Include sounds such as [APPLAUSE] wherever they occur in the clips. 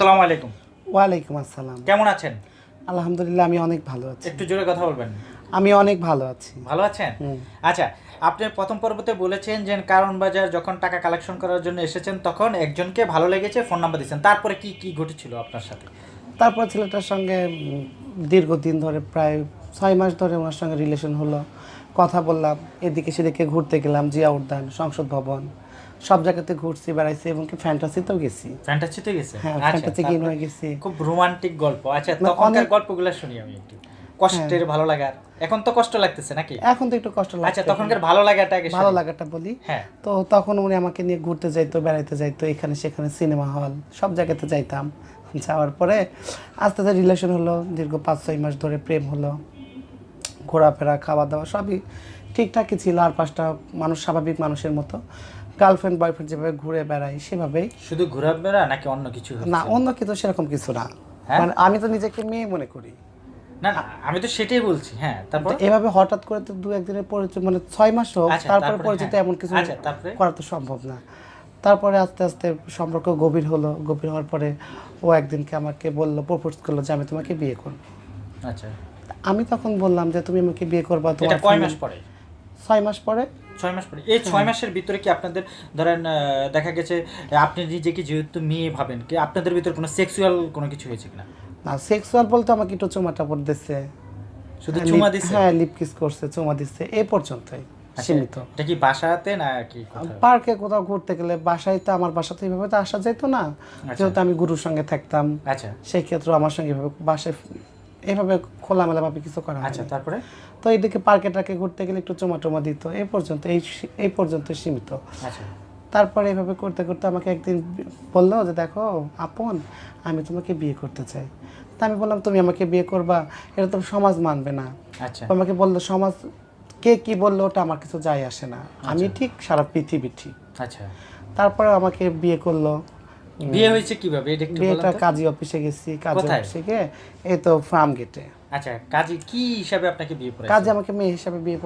আসসালামু আলাইকুম। ওয়ালাইকুম আসসালাম। কেমন আছেন? আলহামদুলিল্লাহ আমি অনেক ভালো আছি। একটু জোরে কথা বলবেন। আমি অনেক ভালো আছি। ভালো আছেন? আচ্ছা আপনি প্রথম পর্বতে বলেছেন যে কারণ বাজার যখন টাকা কালেকশন করার জন্য এসেছেন তখন একজনকে ভালো লেগেছে ফোন নাম্বার দিয়েছেন। তারপরে কি কি ঘটেছিল আপনার সাথে? তারপর ছেলেটার সঙ্গে দীর্ঘদিন ধরে প্রায় ছয় মাস ধরে ওনার সঙ্গে রিলেশন হলো। কথা বললাম এদিকে সেদিকে ঘুরতে গেলাম জিয়া উদ্যান সংসদ ভবন। সব জায়গাতে ঘুরছি বেড়াইছি এবং কি ফ্যান্টাসিতেও গেছি। ফ্যান্টাসিতে গেছে? হ্যাঁ আচ্ছা, ফ্যান্টাসি গেম? হয়ে গেছি। খুব রোমান্টিক গল্প। আচ্ছা না, তখনকার গল্পগুলো শুনি আমি একটু। কষ্টের ভালো লাগার। এখন তো কষ্ট লাগতেছে নাকি? এখন তো একটু কষ্ট আচ্ছা লাগছে তখনকার ভালো লাগাটা ভালো লাগাটা বলি। হ্যাঁ। তো তখন উনি আমাকে নিয়ে ঘুরতে যাইতো বেড়াইতে যাইতো এখানে সেখানে সিনেমা হল সব জায়গাতে যাইতাম। যাওয়ার পরে আস্তে আস্তে রিলেশন হলো দীর্ঘ পাঁচ ছয় মাস ধরে প্রেম হলো। ঘোরাফেরা খাওয়া দাওয়া সবই ঠিকঠাকই ছিল আর পাঁচটা মানুষ স্বাভাবিক মানুষের মতো। গার্লফ্রেন্ড বয়ফ্রেন্ড যেভাবে ঘুরে বেড়াই সেভাবেই। শুধু ঘোরাফেরা নাকি অন্য কিছু? না অন্য কিছু সেরকম কিছু না। হ্যাঁ? মানে আমি তো নিজেকে মেয়ে মনে করি। না আমি তো সেটাই বলছি। হ্যাঁ তারপর? এভাবে হঠাৎ করে তো দু একদিনের পরিচয় মানে ছয় মাস হোক আচ্ছা, তারপরে পরিচিত হ্যাঁ। এমন কিছু আচ্ছা? করা তো সম্ভব না। তারপরে আস্তে আস্তে সম্পর্ক গভীর হলো। গভীর হওয়ার পরে ও একদিনকে আমাকে বলল প্রপোজ করল যে আমি তোমাকে বিয়ে করব। আচ্ছা। আমি তখন বললাম যে তুমি আমাকে বিয়ে করবা তোমার কয় মাস পরে? ছয় মাস পরে ছয় মাস পরে। এই ছয় মাসের ভিতরে কি আপনাদের ধরেন দেখা গেছে আপনি নিজেকে যেহেতু মেয়ে ভাবেন কি আপনাদের ভিতরে কোনো সেক্সুয়াল কোনো কিছু হয়েছে কিনা? না সেক্সুয়াল বলতে আমাকে একটু চুমা টাপড় দিচ্ছে। শুধু হ্যাঁ, চুমা দিছে হ্যাঁ লিপ কিস করছে চুমা দিচ্ছে এই পর্যন্তই আচ্ছা, সীমিত। এটা কি বাসাতে না কি পার্কে কোথাও ঘুরতে গেলে বাসায় তো আমার বাসা তো এইভাবে তো আসা যেত না। যেহেতু আমি গুরুর সঙ্গে থাকতাম আচ্ছা। সেই ক্ষেত্রে আমার সঙ্গে এভাবে বাসায় এইভাবে খোলামেলা ভাবে কিছু করা আচ্ছা আচ্ছা তারপরে? তো এইদিকে পার্কে টার্কে ঘুরতে গেলে একটু চুমা টুমা দিত। এই পর্যন্ত এই এই পর্যন্ত সীমিত। আচ্ছা। তারপরে এইভাবে করতে করতে আমাকে একদিন বলল যে দেখো আপন আমি তোমাকে বিয়ে করতে চাই। তা আমি বললাম তুমি আমাকে বিয়ে করবা এটা তো সমাজ মানবে না। আচ্ছা। আমাকে বলল সমাজ কে কি বলল ওটা আমার কিছু যায় আসে না। আমি ঠিক সারা পৃথিবী ঠিক। আচ্ছা। তারপরে আমাকে বিয়ে করল। বিয়ে হয়েছে কীভাবে? এটা একটু বিয়েটা? কাজী অফিসে গেছি কাজী অফিসে গিয়ে এই তো ফার্ম গেটে। আচ্ছা কাজী কি হিসাবে আপনাকে বিয়ে পড়াইছে কাজে আমাকে মেয়ে হিসাবে বিয়ে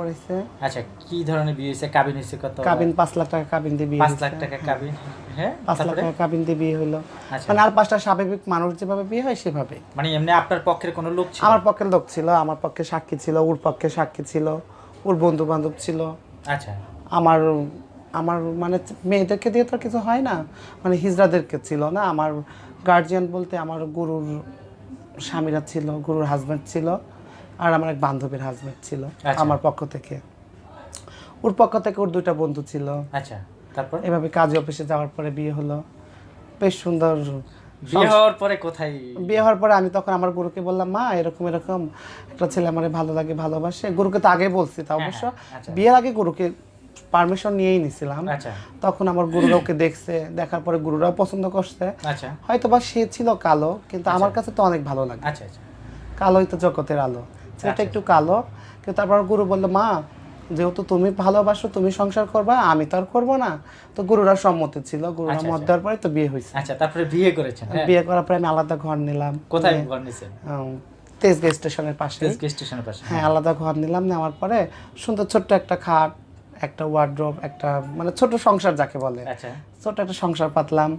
আচ্ছা কি ধরনের বিয়ে হয়েছে? কাবিন হয়েছে কত? কাবিন পাঁচ লাখ টাকা কাবিন দিয়ে বিয়ে পাঁচ হয়েছে। লাখ টাকা কাবিন? হ্যাঁ পাঁচ লাখ টাকা কাবিন দিয়ে বিয়ে হলো। আচ্ছা। মানে আর পাঁচটা স্বাভাবিক মানুষ যেভাবে বিয়ে হয় সেভাবে। মানে এমনি আপনার পক্ষের কোনো লোক ছিল? আমার পক্ষে লোক ছিল আমার পক্ষে সাক্ষী ছিল ওর পক্ষে সাক্ষী ছিল ওর বন্ধু বান্ধব ছিল। আচ্ছা। আমার আমার মানে মেয়েদেরকে দিয়ে তো আর কিছু হয় না। মানে হিজড়াদেরকে ছিল না। আমার গার্জিয়ান বলতে আমার গুরুর স্বামীরা ছিল গুরুর হাজব্যান্ড ছিল আর আমার এক বান্ধবীর হাজব্যান্ড ছিল আচ্ছা। আমার পক্ষ থেকে। ওর পক্ষ থেকে ওর দুইটা বন্ধু ছিল। আচ্ছা তারপর? এভাবে কাজে অফিসে যাওয়ার পরে বিয়ে হলো। বেশ সুন্দর বিয়ে হওয়ার পরে কোথায়? বিয়ে হওয়ার পরে আমি তখন আমার গুরুকে বললাম মা এরকম এরকম একটা ছেলে আমার ভালো লাগে ভালোবাসে। গুরুকে তো আগে বলছি তা অবশ্য আচ্ছা। বিয়ের আগে গুরুকে পারমিশন নিয়েই নিছিলাম। আচ্ছা। তখন আমার গুরুরা ওকে দেখছে দেখার পরে গুরুরাও পছন্দ করছে। আচ্ছা। হয়তো বা সে ছিল কালো কিন্তু আমার কাছে তো অনেক ভালো লাগে। আচ্ছা আচ্ছা। কালোই তো জগতের আলো। সেটা আচ্ছা। একটু কালো কিন্তু তারপর গুরু বলল মা যেহেতু তুমি ভালোবাসো তুমি সংসার করবা আমি তো আর করব না। তো গুরুরা সম্মতি ছিল গুরুরা আচ্ছা, মত আচ্ছা। দেওয়ার পরে তো বিয়ে হয়েছে। আচ্ছা তারপরে বিয়ে করেছেন হ্যাঁ। বিয়ে করার পরে আমি আলাদা ঘর নিলাম। কোথায় ঘর নিছেন? উম, তেজগাঁ স্টেশনের পাশে। তেজগাঁ স্টেশনের পাশে হ্যাঁ। আলাদা ঘর নিলাম নেওয়ার পরে সুন্দর ছোট্ট একটা খাট একটা ওয়ার্ড্রোব একটা মানে ছোট সংসার যাকে বলে। আচ্ছা। ছোট একটা সংসার পাতলাম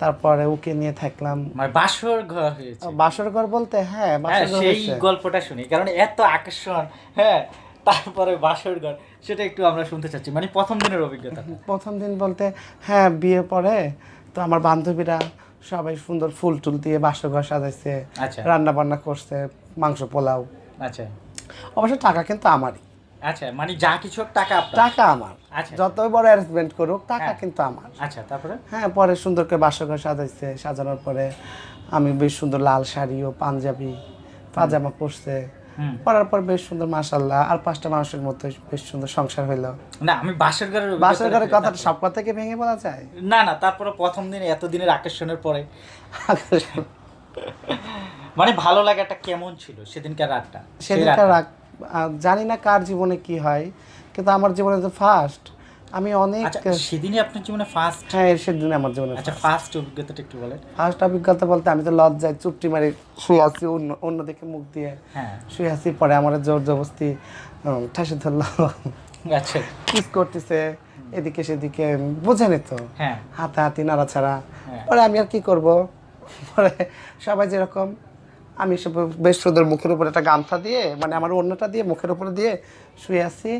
তারপরে ওকে নিয়ে থাকলাম। মানে বাসর ঘর হয়েছে। বাসর ঘর বলতে হ্যাঁ হ্যাঁ সেই গল্পটা শুনি কারণ এত আকর্ষণ হ্যাঁ তারপরে বাসর ঘর সেটা একটু আমরা শুনতে চাচ্ছি। মানে প্রথম দিনের অভিজ্ঞতা। [LAUGHS] প্রথম দিন বলতে হ্যাঁ বিয়ে পরে তো আমার বান্ধবীরা সবাই সুন্দর ফুল টুল দিয়ে বাসর ঘর সাজাইছে আচ্ছা। রান্না বান্না করছে মাংস পোলাও। আচ্ছা। অবশ্য টাকা কিন্তু আমারই। আচ্ছা মানে যা কিছু টাকা টাকা আমার। আচ্ছা। যতই বড় অ্যারেঞ্জমেন্ট করুক টাকা হ্যাঁ। কিন্তু আমার। আচ্ছা তারপরে? হ্যাঁ পরে সুন্দর করে বাসঘর সাজাইছে সাজানোর পরে আমি বেশ সুন্দর লাল শাড়ি ও পাঞ্জাবি পাজামা পরছে। পরার পর বেশ সুন্দর মাসাল্লাহ আর পাঁচটা মানুষের মতো বেশ সুন্দর সংসার হইল। না আমি বাসর ঘরের বাসর ঘরের কথাটা সব কথা কি ভেঙে বলা যায়? না না তারপরে প্রথম দিন এত দিনের আকর্ষণের পরে। মানে ভালো লাগাটা কেমন ছিল সেদিনকার রাতটা? সেদিনকার রাতটা। জানি না কার জীবনে কি হয় কিন্তু আমার জীবনে তো ফার্স্ট আমি অনেক আচ্ছা সেদিনই আপনার জীবনে ফার্স্ট হ্যাঁ সেদিন আমার জীবনে আচ্ছা ফার্স্ট অভিজ্ঞতাটা একটু বলেন। ফার্স্ট অভিজ্ঞতা বলতে আমি তো লজ্জায় চুপটি মারি শুয়ে আছি অন্য অন্যদিকে মুখ দিয়ে হ্যাঁ। শুয়ে আছি পরে আমার জোর জবস্তি উম, ঠাসে ধরলো। আচ্ছা। কিস করতেছে এদিকে সেদিকে বোঝেনি তো। হ্যাঁ। হাতাহাতি নাড়াছাড়া। হ্যাঁ। পরে আমি আর কি করব? পরে সবাই যেরকম আমি সব বেশ সুন্দর মুখের উপরে একটা গামছা দিয়ে মানে আমার অন্যটা দিয়ে মুখের উপরে দিয়ে শুয়ে আছি।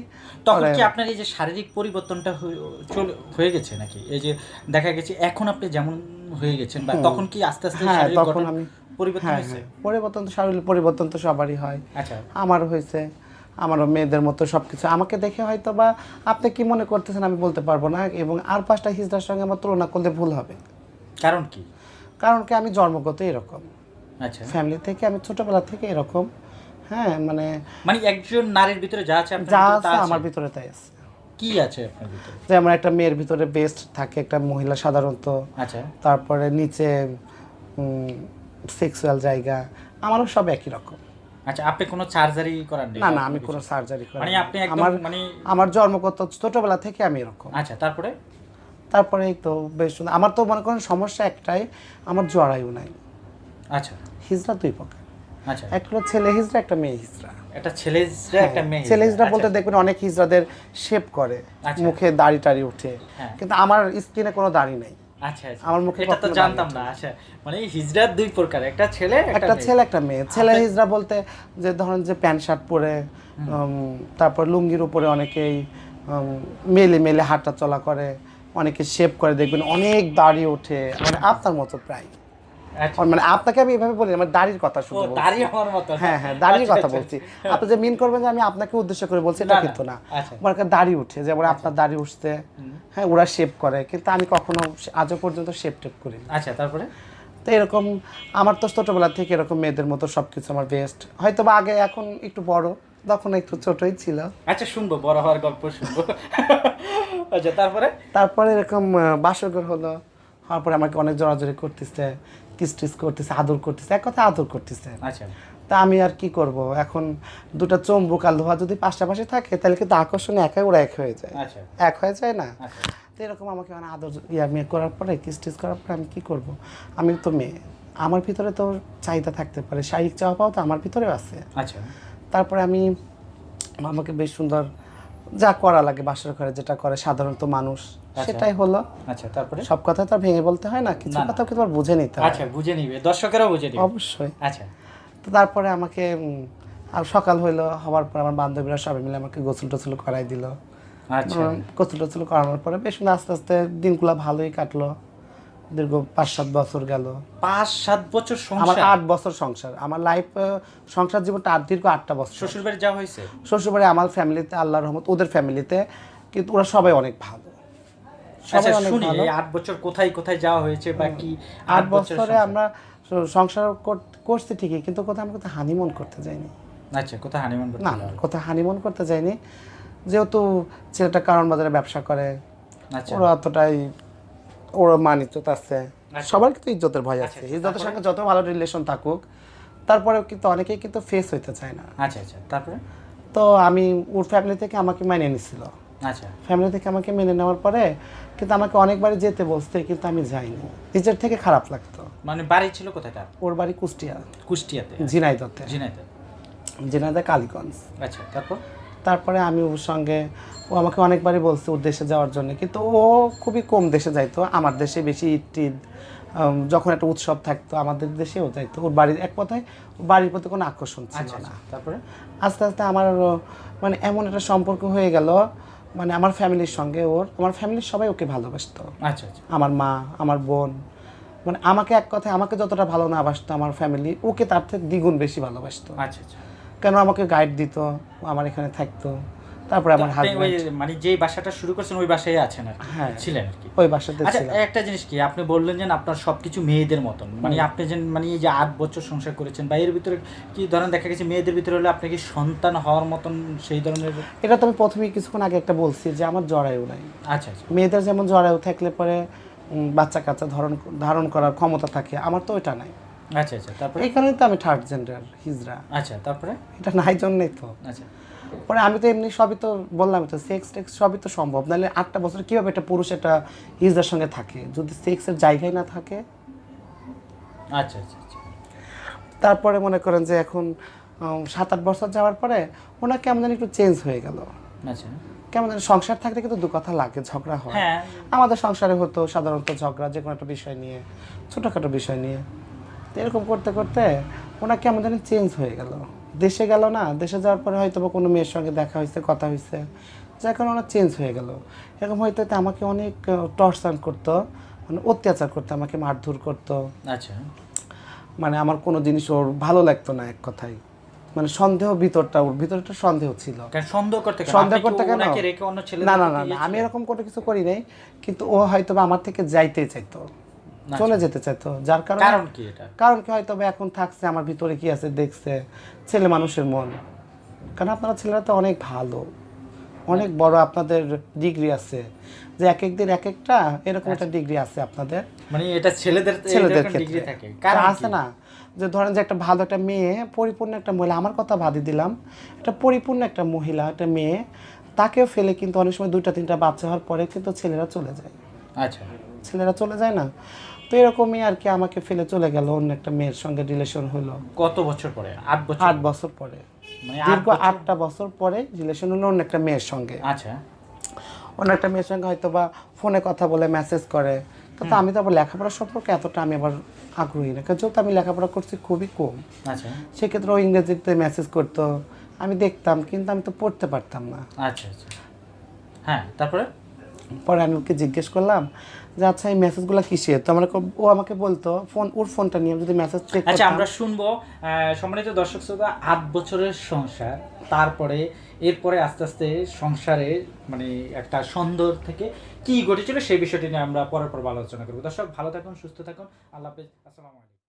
তখন কি আপনার এই যে শারীরিক পরিবর্তনটা হয়ে- চলে হয়ে গেছে নাকি? এই যে দেখা গেছে এখন আপনি যেমন হয়ে গেছেন বা তখন কি আস্তে আস্তে হ্যাঁ, তখন আমি- পরিবর্তন হ্যাঁ হয়েছে? হ্যাঁ পরিবর্তন তো শারীরিক পরিবর্তন তো সবারই হয়। আচ্ছা। আমারও হয়েছে। আমারও মেয়েদের মতো সব কিছু আমাকে দেখে হয়তো বা আপনি কি মনে করতেছেন আমি বলতে পারব না এবং আর পাঁচটা হিজড়ার সঙ্গে আমার তুলনা করলে ভুল হবে। কারণ কি? কারণ কি আমি জন্মগত এরকম। ফ্যামিলি থেকে আমি ছোটবেলা থেকে এরকম হ্যাঁ মানে মানে একজন নারীর ভিতরে যা আছে যা আছে? আমার ভিতরে তাই আছে। কি আছে আপনার ভিতরে? যেমন একটা মেয়ের ভিতরে বেস্ট থাকে একটা মহিলা সাধারণত। আচ্ছা। তারপরে নিচে সেক্সুয়াল জায়গা আমারও সব একই রকম। আচ্ছা আপনি কোনো সার্জারি করার না না আমি কোনো সার্জারি করি মানে আপনি একদম আমার মানে আমার জন্মগত ছোটবেলা থেকে আমি এরকম। আচ্ছা তারপরে? তারপরে তো বেশ আমার তো মনে করেন সমস্যা একটাই আমার জরায়ু নাই। আচ্ছা। হিজড়া দুই প্রকার আচ্ছা। একটা হলো ছেলে হিজড়া একটা মেয়ে হিজড়া। একটা ছেলে একটা মেয়ে ছেলে হিজড়া আচ্ছা, বলতে দেখবেন অনেক হিজড়াদের শেপ করে আচ্ছা। মুখে দাড়ি টাড়ি উঠে হ্যাঁ। কিন্তু আমার স্কিনে কোনো দাড়ি নাই। আচ্ছা আচ্ছা। আমার মুখে এটা তো জানতাম না। আচ্ছা মানে হিজড়ার দুই প্রকার একটা ছেলে একটা ছেলে একটা মেয়ে। ছেলে হিজড়া বলতে যে ধরেন যে প্যান্ট শার্ট পরে তারপর লুঙ্গির উপরে অনেকেই মেলে মেলে হাঁটা চলা করে অনেকে শেপ করে দেখবেন অনেক দাড়ি ওঠে। মানে আপনার মতো প্রায়। আচ্ছা। মানে আপনাকে আমি এভাবে বলি আমার দাড়ির কথা শুধু। দাঁড়িয়ে আমার মতো। হ্যাঁ হ্যাঁ দাড়ির আচ্ছা, কথা আচ্ছা, বলছি। আপনি যে মিন করবেন যে আমি আপনাকে উদ্দেশ্য করে বলছি এটা কিন্তু না। আমার দাড়ি উঠে যেমন আপনার দাড়ি উঠছে হ্যাঁ ওরা শেপ করে কিন্তু আমি কখনো আজও পর্যন্ত টেপ করি আচ্ছা তারপরে? তো এরকম আমার তো ছোটবেলা থেকে এরকম মেয়েদের মতো সব কিছু আমার বেস্ট হয়তো বা আগে এখন একটু বড় তখন একটু ছোটই ছিল। আচ্ছা শুনব বড় হওয়ার গল্প শুনব। আচ্ছা তারপরে? তারপরে এরকম বাসরঘর হলো হওয়ার পরে আমাকে অনেক জড়াজড়ি করতেছে কিস টিস করতেছে আদর করতেছে এক কথা আদর করতেছে। আচ্ছা। তা আমি আর কি করব? এখন দুটো চম্বুক আর লোহা যদি পাশাপাশি থাকে তাহলে কিন্তু আকর্ষণে একাই ওরা এক হয়ে যায়। আচ্ছা। এক হয়ে যায় না? আচ্ছা। তো এরকম আমাকে মানে আদর ইয়া মেয়ে করার পরে কিস টিস করার পরে আমি কি করব? আমি তো মেয়ে। আমার ভিতরে তো চাহিদা থাকতে পারে। শারীরিক চাওয়া পাওয়া তো আমার ভিতরেও আছে। আচ্ছা। তারপরে আমি আমাকে বেশ সুন্দর যা করা লাগে বাসার ঘরে যেটা করে সাধারণত মানুষ। সেটাই হলো। আচ্ছা তারপরে? সব কথা তো ভেঙে বলতে হয় না কিছু। কথা কিন্তু আবার বুঝে নিতে হয়। আচ্ছা বুঝে নিবে। দর্শকেরও বুঝে নিবে। অবশ্যই। আচ্ছা। তো তারপরে আমাকে আর সকাল হইল হওয়ার পর আমার বান্ধবীরা সবাই মিলে আমাকে গোসল টোসল করাই দিল। আচ্ছা। গোসল টোসল করানোর পরে বেশ আস্তে আস্তে দিনগুলো ভালোই কাটলো। দীর্ঘ পাঁচ সাত বছর গেল। পাঁচ সাত বছর আমার আট বছর সংসার। আমার লাইফ সংসার জীবনটা আট দীর্ঘ আটটা বছর। শ্বশুর বাড়ি যাওয়া হয়েছে? শ্বশুরবাড়ি আমার ফ্যামিলিতে আল্লাহর রহমত ওদের ফ্যামিলিতে কিন্তু ওরা সবাই অনেক ভালো। আচ্ছা শুনি এই আট বছর কোথায় কোথায় যাওয়া হয়েছে বা কি আট বছরে আমরা সংসার করছি ঠিকই কিন্তু কোথাও আমরা কোথাও হানিমুন করতে যাইনি। আচ্ছা কোথায় হানিমুন না না কোথাও হানিমুন করতে যাইনি। যেহেতু ছেলেটা কারণ বাজারে ব্যবসা করে আচ্ছা। ওরা অতটাই ওরা মান ইজ্জত আছে। আচ্ছা। সবার কিন্তু ইজ্জতের ভয় আছে। আচ্ছা, ইজ্জতের সঙ্গে যত ভালো রিলেশন থাকুক তারপরেও কিন্তু অনেকেই কিন্তু ফেস হইতে চায় না। আচ্ছা আচ্ছা তারপরে? তো আমি ওর ফ্যামিলি থেকে আমাকে মানিয়ে নিছিল। আচ্ছা। ফ্যামিলি থেকে আমাকে মেনে নেওয়ার পরে কিন্তু আমাকে অনেকবারই যেতে বলতে কিন্তু আমি যাইনি। নিজের থেকে খারাপ লাগতো। মানে বাড়ি ছিল কোথায় তার? ওর বাড়ি কুষ্টিয়া। কুষ্টিয়াতে? ঝিনাইদতে। ঝিনাইতে ঝিনাইদহ কালীগঞ্জ। আচ্ছা তারপর? তারপরে আমি ওর সঙ্গে ও আমাকে অনেকবারই বলছে ওর দেশে যাওয়ার জন্য। কিন্তু ও খুবই কম দেশে যাইতো। আমার দেশে বেশি ঈদ উম, যখন একটা উৎসব থাকতো আমাদের দেশেও যাইতো। ওর বাড়ির এক কথায় বাড়ির প্রতি কোনো আকর্ষণ ছিল আচ্ছা না। আচ্ছা তারপরে? আস্তে আস্তে আমার মানে এমন একটা সম্পর্ক হয়ে গেল মানে আমার ফ্যামিলির সঙ্গে ওর আমার ফ্যামিলির সবাই ওকে ভালোবাসত। আচ্ছা আচ্ছা। আমার মা আমার বোন মানে আমাকে এক কথায় আমাকে যতটা ভালো না বাসতো আমার ফ্যামিলি ওকে তার থেকে দ্বিগুণ বেশি ভালোবাসতো। আচ্ছা আচ্ছা। কেন আমাকে গাইড দিত আমার এখানে থাকতো তারপরে আমার ওই মানে যেই বাসাটা শুরু করছেন ওই বাসায় আছেন আর কি হ্যাঁ। ছিলেন আর কি। ওই বাসাতে আচ্ছা ছিলাম। একটা জিনিস কি আপনি বললেন যে আপনার সবকিছু মেয়েদের মতন। মানে আপনি যে মানে এই যে আট বছর সংসার করেছেন বা এর ভিতরে কি ধরেন দেখা গেছে মেয়েদের ভিতরে হলে আপনি কি সন্তান হওয়ার মতন সেই ধরনের এটা তো আমি প্রথমেই কিছুক্ষণ আগে একটা বলছি যে আমার জরায়ু নাই। আচ্ছা আচ্ছা। মেয়েদের যেমন জরায়ু থাকলে পরে বাচ্চা কাচ্চা ধারণ ধারণ করার ক্ষমতা থাকে আমার তো ওইটা নাই। আচ্ছা আচ্ছা তারপরে? এই কারণেই তো আমি থার্ড জেন্ডার হিজড়া আচ্ছা তারপরে? এটা নাই জন্যই তো। আচ্ছা। পরে আমি তো এমনি সবই তো বললাম তো সেক্স টেক্স সবই তো সম্ভব। নাহলে আটটা বছর কীভাবে একটা পুরুষ একটা হিজড়ার সঙ্গে থাকে? যদি সেক্সের জায়গায় না থাকে? আচ্ছা আচ্ছা আচ্ছা। তারপরে মনে করেন যে এখন সাত আট বছর যাওয়ার পরে ওনার কেমন জানি একটু চেঞ্জ হয়ে গেল। আচ্ছা। কেমন জানি সংসার থাকতে কিন্তু দু কথা লাগে ঝগড়া হয়। হ্যাঁ। আমাদের সংসারে হতো সাধারণত ঝগড়া যে কোনো একটা বিষয় নিয়ে ছোটোখাটো বিষয় নিয়ে। তো এরকম করতে করতে ওনা কেমন জানি চেঞ্জ হয়ে গেল। দেশে গেল না দেশে যাওয়ার পরে হয়তো বা কোনো মেয়ের সঙ্গে দেখা হয়েছে কথা হয়েছে। যার কারণে ওনার চেঞ্জ হয়ে গেল। এরকম হয়তো হয়তো আমাকে অনেক টর্চার করতো মানে অত্যাচার করতো আমাকে মারধর করতো। আচ্ছা। মানে আমার কোনো জিনিস ওর ভালো লাগতো না এক কথায়। মানে সন্দেহ ভিতরটা ওর ভিতরটা সন্দেহ ছিল। সন্দেহ করতে সন্দেহ করতে কেন? ওনাকে না না না না, আমি এরকম কোনো কিছু করি নাই কিন্তু ও হয়তো আমার থেকে যাইতে চাইতো। চলে যেতে চাইতো। যার কারণে কারণ কি এটা? কারণ কি হয়তো এখন থাকছে আমার ভিতরে কি আছে দেখছে ছেলে মানুষের মন। কারণ আপনারা ছেলেরা তো অনেক ভালো। অনেক বড় আপনাদের ডিগ্রি আছে। যে এক এক দিন এক একটা এরকম একটা ডিগ্রি আছে আপনাদের। মানে এটা ছেলেদের ছেলেদের ডিগ্রি ক্ষেত্রে। থাকে। কারণ আছে না? যে ধরেন যে একটা ভালো একটা মেয়ে পরিপূর্ণ একটা মহিলা আমার কথা বাদই দিলাম একটা পরিপূর্ণ একটা মহিলা একটা মেয়ে তাকেও ফেলে কিন্তু অনেক সময় দুইটা তিনটা বাচ্চা হওয়ার পরে কিন্তু ছেলেরা চলে যায়। আচ্ছা। ছেলেরা চলে যায় না। তো এরকমই আর কি আমাকে ফেলে চলে গেল অন্য একটা মেয়ের সঙ্গে রিলেশন হলো। কত বছর পরে? আট বছর? আট বছর পরে। মানে দীর্ঘ আটটা বছর পরে রিলেশন হলো অন্য একটা মেয়ের সঙ্গে। আচ্ছা। অন্য একটা মেয়ের সঙ্গে হয়তো বা ফোনে কথা বলে মেসেজ করে। তো আমি তো আবার লেখাপড়া সম্পর্কে এতটা আমি আবার আগ্রহী না যেহেতু আমি লেখাপড়া করছি খুবই কম। আচ্ছা। সেক্ষেত্রে ও ইংরেজিতে মেসেজ করতো। আমি দেখতাম কিন্তু আমি তো পড়তে পারতাম না। আচ্ছা আচ্ছা। হ্যাঁ তারপরে? পরে আমি ওকে জিজ্ঞেস করলাম যে আচ্ছা এই মেসেজগুলো কিসের? তো আমার ও আমাকে বলতো ফোন ওর ফোনটা নিয়ে যদি মেসেজ চেক আচ্ছা আমরা শুনব সম্মানিত দর্শক শ্রোতা আট বছরের সংসার তারপরে এরপরে আস্তে আস্তে সংসারে মানে একটা সন্দর থেকে কি ঘটেছিল সেই বিষয়টি নিয়ে আমরা পরের পর আলোচনা করব। দর্শক ভালো থাকুন সুস্থ থাকুন আল্লাহ হাফেজ আসসালামু আলাইকুম।